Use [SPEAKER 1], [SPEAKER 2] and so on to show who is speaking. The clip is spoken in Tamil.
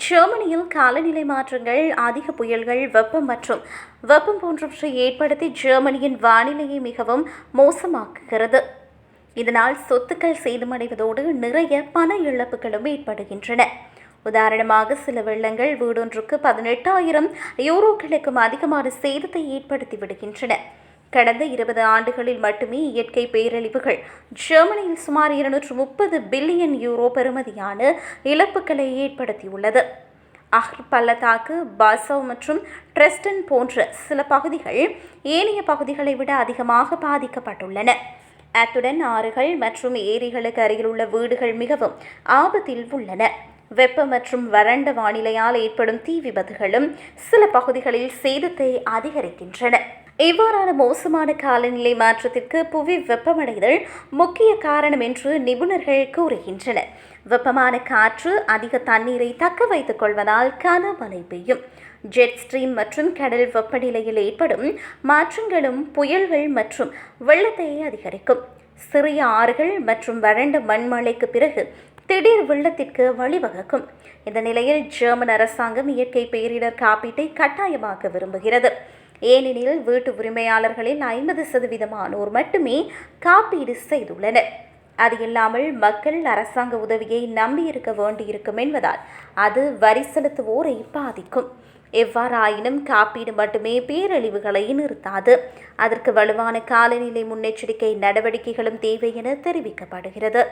[SPEAKER 1] ஜெர்மனியில் காலநிலை மாற்றங்கள் அதிக புயல்கள் வெப்பம் மற்றும் வெப்பம் போன்றவற்றை ஏற்படுத்தி ஜெர்மனியின் வானிலையை மிகவும் மோசமாக்குகிறது. இதனால் சொத்துக்கள் சேதமடைவதோடு நிறைய பண இழப்புகளும் ஏற்படுகின்றன. உதாரணமாக சில வெள்ளங்கள் வீடொன்றுக்கு பதினெட்டாயிரம் யூரோக்களுக்கும் அதிகமான சேதத்தை ஏற்படுத்தி விடுகின்றன. கடந்த இருபது ஆண்டுகளில் மட்டுமே இயற்கை பேரழிவுகள் ஜெர்மனியில் சுமார் இருநூற்று முப்பது பில்லியன் யூரோ பெறுமதியான இழப்புகளை ஏற்படுத்தியுள்ளது. அஹ்ர் பள்ளத்தாக்கு பாசவ் மற்றும் ட்ரெஸ்டன் போன்ற சில பகுதிகள் ஏனைய பகுதிகளை விட அதிகமாக பாதிக்கப்பட்டுள்ளன. அத்துடன் ஆறுகள் மற்றும் ஏரிகளுக்கு அருகில் உள்ள வீடுகள் மிகவும் ஆபத்தில் உள்ளன. வெப்ப மற்றும் வறண்ட வானிலையால் ஏற்படும் தீ விபத்துகளும் சில பகுதிகளில் சேதத்தை அதிகரிக்கின்றன. இவ்வாறான மோசமான காலநிலை மாற்றத்திற்கு புவி வெப்பமடைதல் முக்கிய காரணம் என்று நிபுணர்கள் கூறுகின்றனர். வெப்பமான காற்று அதிக தண்ணீரை தக்க வைத்துக் கொள்வதால் கனமழை பெய்யும். ஜெட் ஸ்ட்ரீம் மற்றும் கடல் வெப்பநிலையில் ஏற்படும் மாற்றங்களும் புயல்கள் மற்றும் வெள்ளத்தை அதிகரிக்கும். சிறிய ஆறுகள் மற்றும் வறண்ட மண்மழைக்கு பிறகு திடீர் வெள்ளத்திற்கு வழிவகுக்கும். இந்த நிலையில் ஜெர்மன் அரசாங்கம் இயற்கை பேரிடர் காப்பீட்டை கட்டாயமாக்க விரும்புகிறது. ஏனெனில் வீட்டு உரிமையாளர்களில் ஐம்பது சதவீதமானோர் மட்டுமே காப்பீடு செய்துள்ளனர். அது இல்லாமல் மக்கள் அரசாங்க உதவியை நம்பியிருக்க வேண்டியிருக்கும் என்பதால் அது வரி செலுத்துவோரை பாதிக்கும். எவ்வாறாயினும் காப்பீடு மட்டுமே பேரழிவுகளை நிறுத்தாது. அதற்கு வலுவான காலநிலை முன்னெச்சரிக்கை நடவடிக்கைகளும் தேவை என தெரிவிக்கப்படுகிறது.